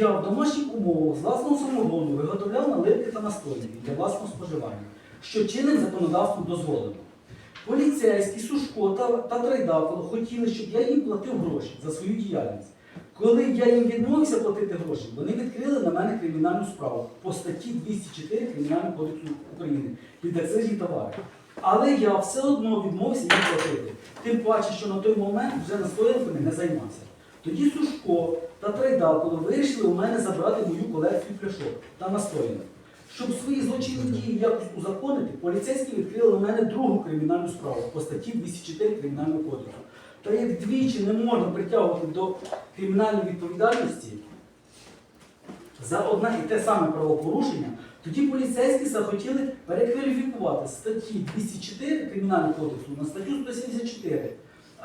Я в домашніх умовах з власного самогону виготовляв наливки та настойники для власного споживання, що чинним законодавством дозволено. Поліцейські, Сушко та, та Трайдаколо хотіли, щоб я їм платив гроші за свою діяльність. Коли я їм відмовився платити гроші, вони відкрили на мене кримінальну справу по статті 204 Кримінального кодексу України під акцизні товари. Але я все одно відмовився їм платити. Тим паче, що на той момент вже настоянками не займався. Тоді Сушко та Трайдаколо вирішили у мене забрати мою колекцію пляшок та настоянок. Щоб свої злочинні дії якось узаконити, поліцейські відкрили на мене другу кримінальну справу по статті 204 Кримінального кодексу. Та як двічі не можна притягувати до кримінальної відповідальності за одне і те саме правопорушення, тоді поліцейські захотіли перекваліфікувати статті 204 Кримінального кодексу на статтю 174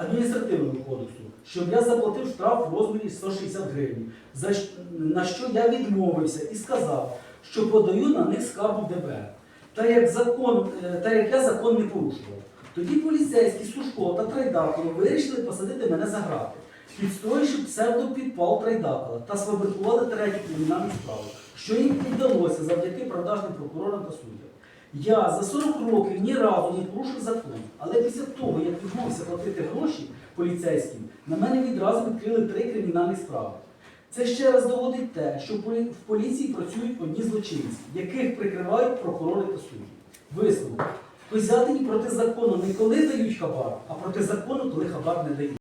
адміністративного кодексу, щоб я заплатив штраф в розмірі 160 гривень, на що я відмовився і сказав, що подаю на них скаргу ДБР. Та як, закон, е, та як я закон не порушував. Тоді поліцейські Сушко та Трайдакова вирішили посадити мене за грати, підстроївши псевдопідпал Трайдакова та сфабрикували третю кримінальну справу, що їм і вдалося завдяки продажним прокурорам та суддям. Я за 40 років ні разу не порушив закон, але після того, як відмовився платити гроші поліцейським, на мене відразу відкрили три кримінальні справи. Це ще раз доводить те, що в поліції працюють одні злочинці, яких прикривають прокурори та судді. Висновок. Козятині проти закону не коли дають хабар, а проти закону, коли хабар не дають.